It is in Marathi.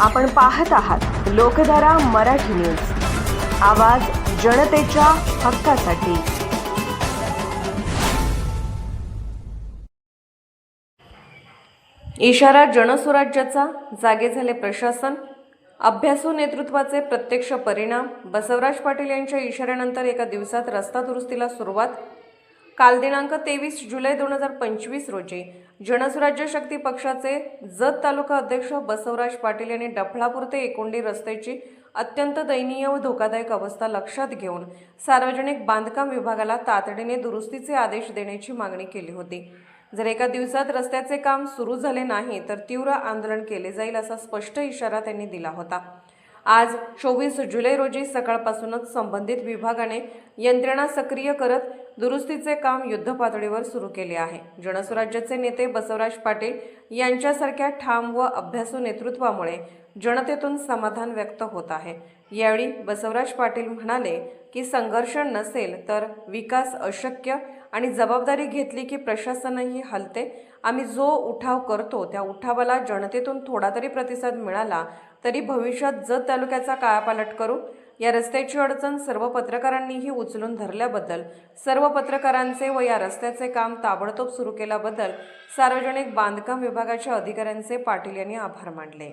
आपण पाहत आहात लोकधारा मराठी न्यूज. आवाज जनतेच्या हक्कासाठी. इशारा जनसुराज्याचा जागे झाले प्रशासन. अभ्यासू नेतृत्वाचे प्रत्यक्ष परिणाम. बसवराज पाटील यांच्या इशाऱ्यानंतर एका दिवसात रस्ता दुरुस्तीला सुरुवात. काल दिनांक तेवीस जुलै दोन हजार पंचवीस रोजी जनसुराज्य शक्ती पक्षाचे जत तालुका अध्यक्ष बसवराज पाटील यांनी डफळापूर ते एकोंडी रस्त्याची अत्यंत दयनीय व धोकादायक अवस्था लक्षात घेऊन सार्वजनिक बांधकाम विभागाला तातडीने दुरुस्तीचे आदेश देण्याची मागणी केली होती. जर एका दिवसात रस्त्याचे काम सुरू झाले नाही तर तीव्र आंदोलन केले जाईल असा स्पष्ट इशारा त्यांनी दिला होता. आज चोवीस जुलै रोजी सकाळपासूनच संबंधित विभागाने यंत्रणा सक्रिय करत दुरुस्तीचे काम युद्धपातळीवर सुरू केले आहे. जनस्वराज्याचे नेते बसवराज पाटील यांच्यासारख्या ठाम व अभ्यासू नेतृत्वामुळे जनतेतून समाधान व्यक्त होत आहे. यावेळी बसवराज पाटील म्हणाले की संघर्ष नसेल तर विकास अशक्य आणि जबाबदारी घेतली की प्रशासनही हलते. आम्ही जो उठाव करतो त्या उठावाला जनतेतून थोडा तरी प्रतिसाद मिळाला तरी भविष्यात जत तालुक्याचा कायापालट करू. या रस्त्याची अडचण सर्व पत्रकारांनीही उचलून धरल्याबद्दल सर्व पत्रकारांचे व या रस्त्याचे काम ताबडतोब सुरू केल्याबद्दल सार्वजनिक बांधकाम विभागाच्या अधिकाऱ्यांचे पाटील यांनी आभार मानले.